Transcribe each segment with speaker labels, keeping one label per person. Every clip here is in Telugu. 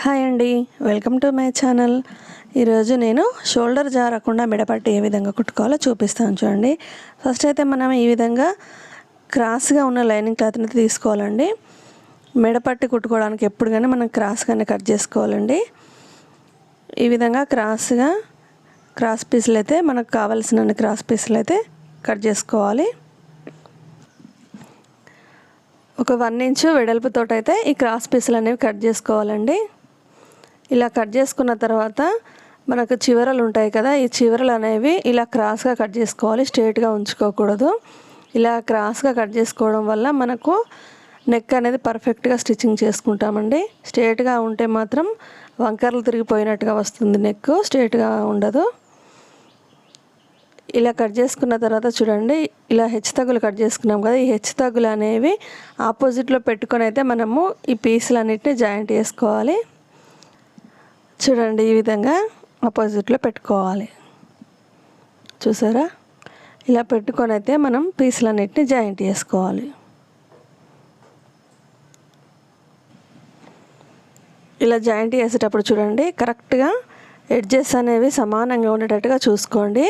Speaker 1: హాయ్ అండి. Welcome to my channel. ఈరోజు నేను షోల్డర్ జారకుండా మెడపట్టి ఏ విధంగా కుట్టుకోవాలో చూపిస్తాను చూడండి. ఫస్ట్ అయితే మనం ఈ విధంగా క్రాస్గా ఉన్న లైనింగ్ క్లాత్ని తీసుకోవాలండి. మిడపట్టి కుట్టుకోవడానికి ఎప్పుడు కానీ మనం క్రాస్గానే కట్ చేసుకోవాలండి. ఈ విధంగా క్రాస్గా క్రాస్ పీసులు అయితే మనకు కావలసిన క్రాస్ పీసులు అయితే కట్ చేసుకోవాలి. ఒక వన్ ఇంచు వెడల్పుతోటైతే అయితే ఈ క్రాస్ పీసులు అనేవి కట్ చేసుకోవాలండి. ఇలా కట్ చేసుకున్న తర్వాత మనకు చివరలు ఉంటాయి కదా ఈ చివరలు అనేవి ఇలా క్రాస్గా కట్ చేసుకోవాలి స్ట్రేట్గా ఉంచుకోకూడదు. ఇలా క్రాస్గా కట్ చేసుకోవడం వల్ల మనకు నెక్ అనేది పర్ఫెక్ట్గా స్టిచ్చింగ్ చేసుకుంటామండి. స్ట్రేట్గా ఉంటే మాత్రం వంకర్లు తిరిగిపోయినట్టుగా వస్తుంది నెక్ స్ట్రేట్గా ఉండదు. ఇలా కట్ చేసుకున్న తర్వాత చూడండి ఇలా హెచ్చు తగ్గులు కట్ చేసుకున్నాం కదా ఈ హెచ్చు తగ్గులు అనేవి ఆపోజిట్లో పెట్టుకొని అయితే మనము ఈ పీసులు అన్నిటిని జాయింట్ చేసుకోవాలి. చూడండి ఈ విధంగా ఆపోజిట్లో పెట్టుకోవాలి. చూసారా? ఇలా పెట్టుకొని అయితే మనం పీసులన్నిటిని జాయింట్ చేసుకోవాలి. ఇలా జాయింట్ చేసేటప్పుడు చూడండి కరెక్ట్గా ఎడ్జెస్ అనేవి సమానంగా ఉండేటట్టుగా చూసుకోండి.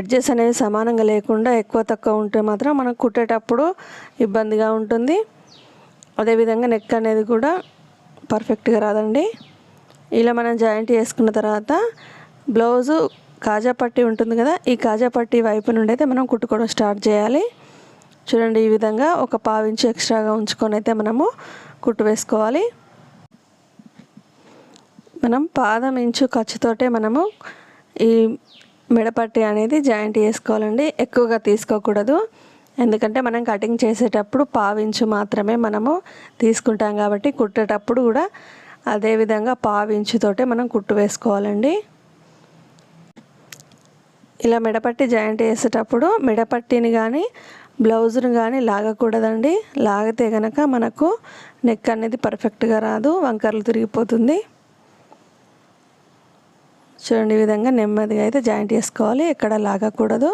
Speaker 1: ఎడ్జెస్ అనేవి సమానంగా లేకుండా ఎక్కువ తక్కువ ఉంటే మాత్రం మనం కుట్టేటప్పుడు ఇబ్బందిగా ఉంటుంది. అదేవిధంగా నెక్ అనేది కూడా పర్ఫెక్ట్గా రాదండి. ఇలా మనం జాయింట్ చేసుకున్న తర్వాత బ్లౌజు కాజా పట్టి ఉంటుంది కదా ఈ కాజా పట్టి వైపు నుండి అయితే మనం కుట్టుకోవడం స్టార్ట్ చేయాలి. చూడండి ఈ విధంగా ఒక పావించి ఎక్స్ట్రాగా ఉంచుకొని అయితే మనము కుట్టు వేసుకోవాలి. మనం పాదం ఇంచు ఖర్చుతోటే మనము ఈ మెడపట్టి అనేది జాయింట్ చేసుకోవాలండి. ఎక్కువగా తీసుకోకూడదు. ఎందుకంటే మనం కటింగ్ చేసేటప్పుడు పావించు మాత్రమే మనము తీసుకుంటాం కాబట్టి కుట్టేటప్పుడు కూడా అదేవిధంగా పావించుతోటే మనం కుట్టు వేసుకోవాలండి. ఇలా మెడపట్టి జాయింట్ చేసేటప్పుడు మెడపట్టిని కానీ బ్లౌజ్ను కానీ లాగకూడదండి. లాగితే కనుక మనకు నెక్ అనేది పర్ఫెక్ట్గా రాదు వంకర్లు తిరిగిపోతుంది. చూడండి ఈ విధంగా నెమ్మదిగా అయితే జాయింట్ చేసుకోవాలి ఎక్కడ లాగకూడదు.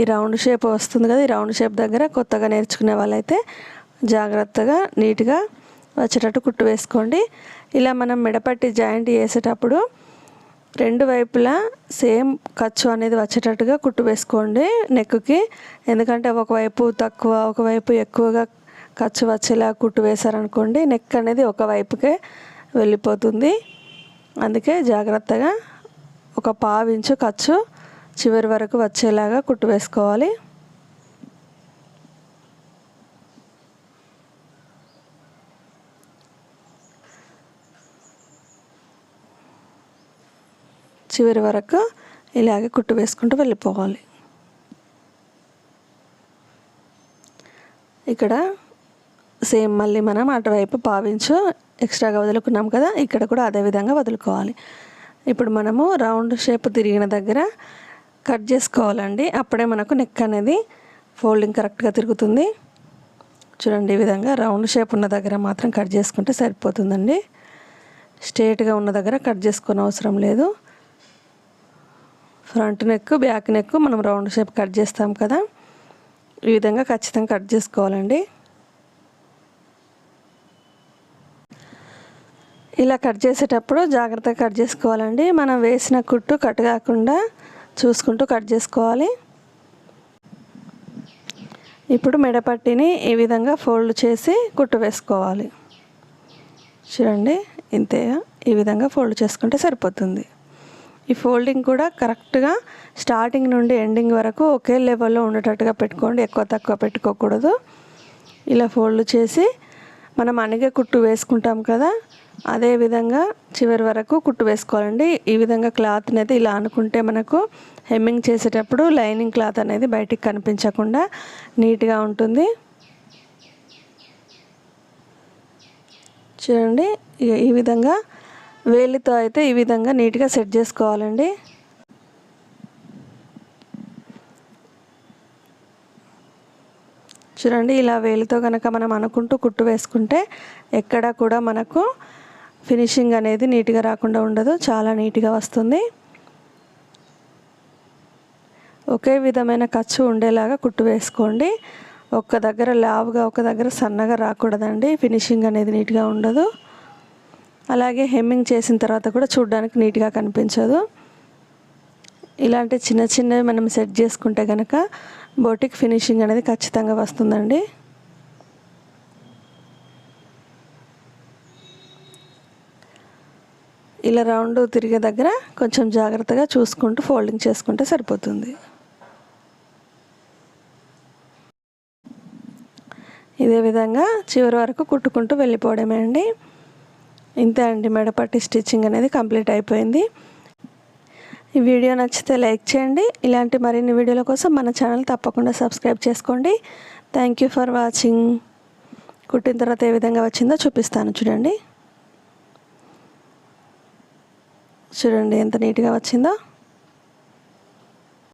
Speaker 1: ఈ రౌండ్ షేప్ వస్తుంది కదా ఈ రౌండ్ షేప్ దగ్గర కొత్తగా నేర్చుకునే వాళ్ళైతే జాగ్రత్తగా నీట్గా వచ్చేటట్టు కుట్టు వేసుకోండి. ఇలా మనం మెడపట్టి జాయింట్ చేసేటప్పుడు రెండు వైపులా సేమ్ ఖర్చు అనేది వచ్చేటట్టుగా కుట్టు వేసుకోండి నెక్కి ఎందుకంటే ఒకవైపు తక్కువ ఒకవైపు ఎక్కువగా ఖర్చు వచ్చేలా కుట్టు వేశారనుకోండి నెక్ అనేది ఒకవైపుకే వెళ్ళిపోతుంది. అందుకే జాగ్రత్తగా ఒక పావించు ఖర్చు చివరి వరకు వచ్చేలాగా కుట్టు వేసుకోవాలి. చివరి వరకు ఇలాగే కుట్టు వేసుకుంటూ వెళ్ళిపోవాలి. ఇక్కడ సేమ్ మళ్ళీ మనం అటువైపు పావించు ఎక్స్ట్రాగా వదులుకున్నాం కదా ఇక్కడ కూడా అదే విధంగా వదులుకోవాలి. ఇప్పుడు మనము రౌండ్ షేప్ తిరిగిన దగ్గర కట్ చేసుకోవాలండి. అప్పుడే మనకు నెక్ అనేది ఫోల్డింగ్ కరెక్ట్గా తిరుగుతుంది. చూడండి ఈ విధంగా రౌండ్ షేప్ ఉన్న దగ్గర మాత్రం కట్ చేసుకుంటే సరిపోతుందండి. స్ట్రేట్గా ఉన్న దగ్గర కట్ చేసుకునే అవసరం లేదు. ఫ్రంట్ నెక్ బ్యాక్ నెక్ మనం రౌండ్ షేప్ కట్ చేస్తాం కదా. ఈ విధంగా ఖచ్చితంగా కట్ చేసుకోవాలండి. ఇలా కట్ చేసేటప్పుడు జాగ్రత్తగా కట్ చేసుకోవాలండి. మనం వేసిన కుట్టు కట్ కాకుండా చూసుకుంటూ కట్ చేసుకోవాలి. ఇప్పుడు మెడపట్టిని ఈ విధంగా ఫోల్డ్ చేసి కుట్టు వేసుకోవాలి. చూడండి ఇంతే ఈ విధంగా ఫోల్డ్ చేసుకుంటే సరిపోతుంది. ఈ ఫోల్డింగ్ కూడా కరెక్ట్గా స్టార్టింగ్ నుండి ఎండింగ్ వరకు ఒకే లెవెల్లో ఉండేటట్టుగా పెట్టుకోండి ఎక్కువ తక్కువ పెట్టుకోకూడదు. ఇలా ఫోల్డ్ చేసి మనం అనిగే కుట్టు వేసుకుంటాం కదా అదే విధంగా చివరి వరకు కుట్టు వేసుకోవాలండి. ఈ విధంగా క్లాత్ని అయితే ఇలా అనుకుంటే మనకు హెమ్మింగ్ చేసేటప్పుడు లైనింగ్ క్లాత్ అనేది బయటికి కనిపించకుండా నీట్గా ఉంటుంది. చూడండి ఈ విధంగా వేలితో అయితే ఈ విధంగా నీట్గా సెట్ చేసుకోవాలండి. చూడండి ఇలా వేలితో కనుక మనం అనుకుంటూ కుట్టు వేసుకుంటే ఎక్కడా కూడా మనకు ఫినిషింగ్ అనేది నీట్గా రాకుండా ఉండదు. చాలా నీట్గా వస్తుంది. ఒకే విధమైన ఖర్చు ఉండేలాగా కుట్టు వేసుకోండి. ఒక్క దగ్గర లావుగా ఒక దగ్గర సన్నగా రాకూడదండి. ఫినిషింగ్ అనేది నీట్గా ఉండదు. అలాగే హెమ్మింగ్ చేసిన తర్వాత కూడా చూడడానికి నీట్గా కనిపించదు. ఇలాంటి చిన్న చిన్నవి మనం సెట్ చేసుకుంటే కనుక బోటిక్ ఫినిషింగ్ అనేది ఖచ్చితంగా వస్తుందండి. ఇలా రౌండ్ తిరిగే దగ్గర కొంచెం జాగ్రత్తగా చూసుకుంటూ ఫోల్డింగ్ చేసుకుంటే సరిపోతుంది. ఇదే విధంగా చివరి వరకు కుట్టుకుంటూ వెళ్ళిపోవడమే అండి. ఇంతే అండి. మెడపట్టి స్టిచ్చింగ్ అనేది కంప్లీట్ అయిపోయింది. ఈ వీడియో నచ్చితే లైక్ చేయండి. ఇలాంటి మరిన్ని వీడియోల కోసం మన ఛానల్ తప్పకుండా సబ్స్క్రైబ్ చేసుకోండి. థ్యాంక్ యూ ఫర్ వాచింగ్ కుట్టిన తర్వాత ఏ విధంగా వచ్చిందో చూపిస్తాను. చూడండి. చూడండి ఎంత నీట్గా వచ్చిందో.